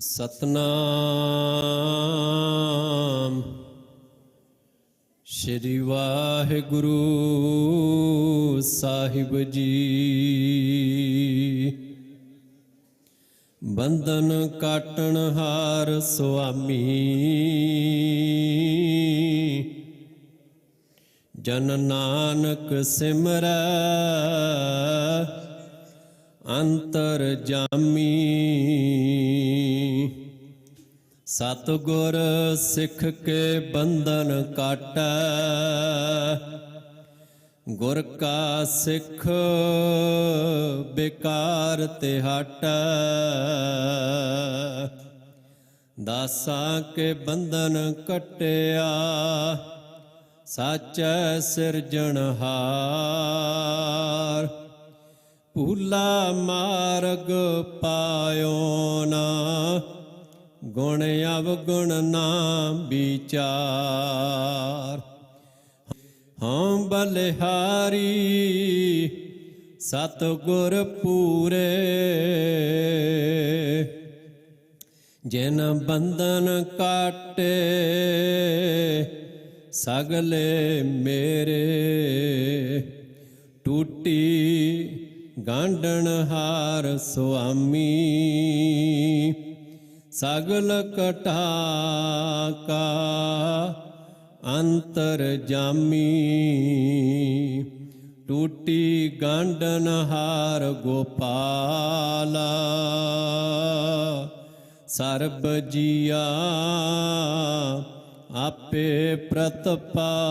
ਸਤਨਾਮ। ਸ਼੍ਰੀ ਵਾਹਿਗੁਰੂ ਸਾਹਿਬ ਜੀ। ਬੰਧਨ ਕਾਟਣ ਹਾਰ ਸੁਆਮੀ। ਜਨ ਨਾਨਕ ਸਿਮਰੈ। ਅੰਤਰ ਜਾਮੀ। ਸਤਿਗੁਰ ਸਿੱਖ ਕੇ ਬੰਧਨ ਕਾਟੈ। ਗੁਰ ਕਾ ਸਿੱਖ ਬੇਕਾਰ ਤੇ ਹਟੈ। ਦਾਸਾਂ ਕੇ ਬੰਧਨ ਕਟਿਆ। ਸਾਚੈ ਸਿਰਜਣਹਾਰ ਭੂਲਾ ਮਾਰਗ ਪਾਇਓ ਨਾ। ਗੁਣ ਅਵਗੁਣ ਨਾ ਵਿਚਾਰ। ਹਾਂ ਬਲਿਹਾਰੀ, ਸਤਿਗੁਰ ਪੂਰੇ। ਜਿਨ ਬੰਧਨ ਕਾਟੇ, ਸਗਲੇ ਮੇਰੇ। ਟੂਟੀ ਗਾਂਡਣ ਹਾਰ ਸੁਆਮੀ, ਸਗਲ ਕਟਾ ਕਾ ਅੰਤਰ ਜਾਮੀ। ਟੂਟੀ ਗਾਂਡਨ ਗੋਪਾਲਾ, ਸਰਬ ਜੀਆ ਆਪੇ ਪ੍ਰਤਪਾਲਾ।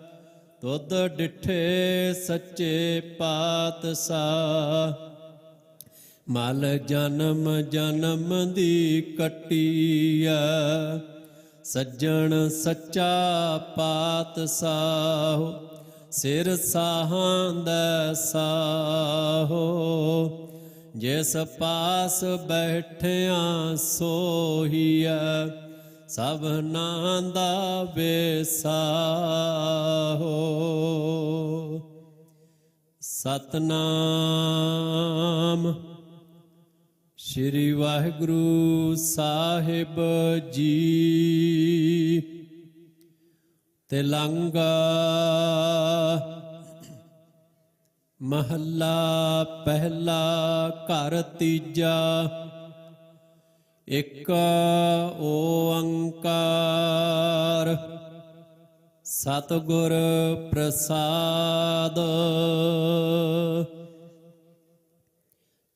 ਤੁਧ ਡਿਠੇ ਸੱਚੇ ਪਾਤਸ਼ਾਹ। ਮਲ ਜਨਮ ਜਨਮ ਦੀ ਕਟੀਐ। ਸੱਜਣ ਸੱਚਾ ਪਾਤਸ਼ਾਹ, ਸਿਰ ਸਾਹਾਂ ਦਾ ਸਾਹੋ। ਜਿਸ ਪਾਸ ਬੈਠਿਆ ਸੋਹੀਐ ਸਭਨਾਂ ਦਾ ਵਿਸਾਹੋ ਸਤਨਾਮ ਸ੍ਰੀ ਵਾਹਿਗੁਰੂ ਸਾਹਿਬ ਜੀ। ਤਿਲੰਗਾ ਮਹੱਲਾ ਪਹਿਲਾ ਘਰ ਤੀਜਾ ਇੱਕ ਓੰਕਾਰ। ਸਤਿਗੁਰ ਪ੍ਰਸਾਦ।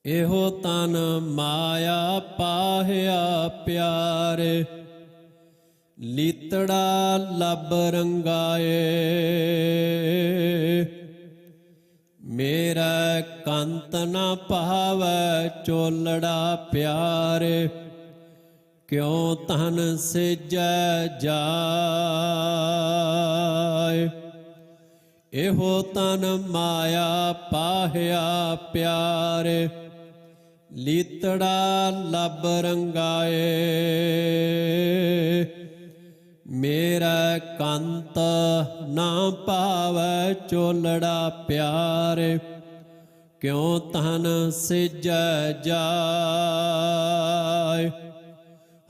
ਇਹੋ ਤਨ ਮਾਇਆ ਪਾਹਿਆ ਪਿਆਰੇ। ਲੀਤੜਾ ਲੱਭ ਰੰਗਾਏ। ਮੇਰਾ ਕੰਤ ਨਾ ਭਾਵੈ ਚੋਲੜਾ ਪਿਆਰੇ। ਕਿਉ ਧਨ ਸਿਜੈ ਜਾਏ? ਇਹੋ ਤਨ ਮਾਇਆ ਪਾਹਿਆ ਪਿਆਰੇ, ਲੀਤੜਾ ਲੱਭ ਰੰਗਾਏ। ਮੇਰਾ ਕੰਤ ਨਾ ਪਾਵੈ ਚੋਲੜਾ ਪਿਆਰੇ, ਕਿਉ ਤਨ ਸਿਜੈ ਜਾਏ?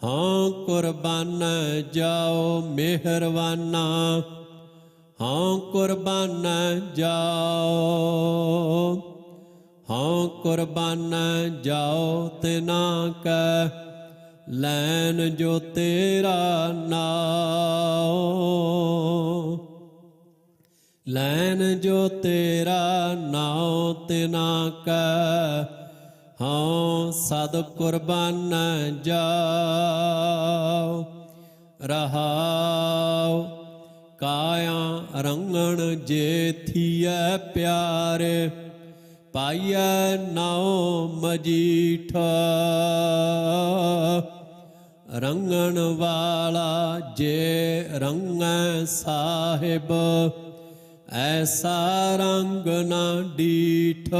ਹਾਂ ਕੁਰਬਾਨ ਜਾਓ ਮਿਹਰਵਾਨਾ ਹਾਂ ਕੁਰਬਾਨ ਜਾਓ, ਹਾਂ ਕੁਰਬਾਨ ਜਾਓ ਤੇ ਨਾ ਕੈ ਲੈਨ ਜੋ ਤੇਰਾ ਨਾਉ। ਲੈਨ ਜੋ ਤੇਰਾ ਨਓ ਤੇ ਨਾ ਕੈ ਹਾਂ ਸਦ ਕੁਰਬਾਨ ਜਾਓ ਰਹਾਉ ਕਾਇਆ ਰੰਗਣ ਜੇ ਥੀਐ ਪਿਆਰੇ, ਪਾਈਐ ਨਾਉ ਮਜੀਠਾ। ਰੰਗਣ ਵਾਲਾ ਜੇ ਰੰਗੈ ਸਾਹਿਬ, ਐਸਾ ਰੰਗ ਨਾ ਡੀਠ।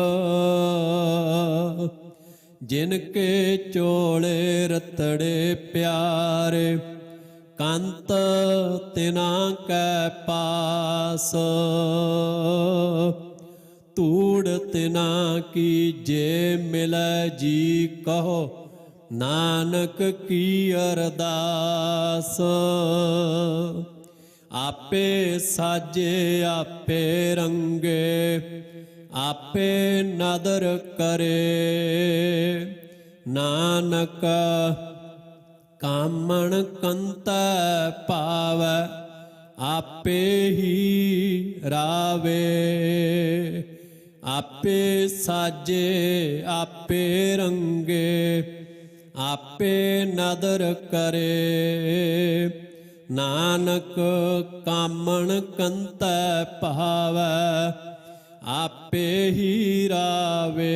ਜਿਨ ਕੇ ਚੋਲੇ ਰਤੜੇ ਪਿਆਰੇ, ਕੰਤ ਤਿਨਾ ਕੈ ਪਾਸ। ਤੂੜ ਤਿਨਾ ਕੀ ਜੇ ਮਿਲੈ ਜੀ ਕਹੋ, ਨਾਨਕ ਕੀ ਅਰਦਾਸ। ਆਪੇ ਸਾਜੇ, ਆਪੇ ਰੰਗੇ ਆਪੇ ਨਦਰ ਕਰੇ। ਨਾਨਕ ਕਾਮਣ ਕੰਤ ਪਾਵੈ, ਆਪੇ ਹੀ ਰਾਵੇ। ਆਪੇ ਸਾਜੇ, ਆਪੇ ਰੰਗੇ, ਆਪੇ ਨਦਰ ਕਰੇ। ਨਾਨਕ ਕਾਮਣ ਕੰਤ ਭਾਵੈ ਆਪੇ ਹੀ ਰਾਵੇ।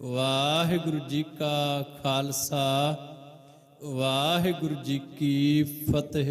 ਵਾਹਿਗੁਰੂ ਜੀ ਕਾ ਖਾਲਸਾ ਵਾਹਿਗੁਰੂ ਜੀ ਕੀ ਫਤਿਹ।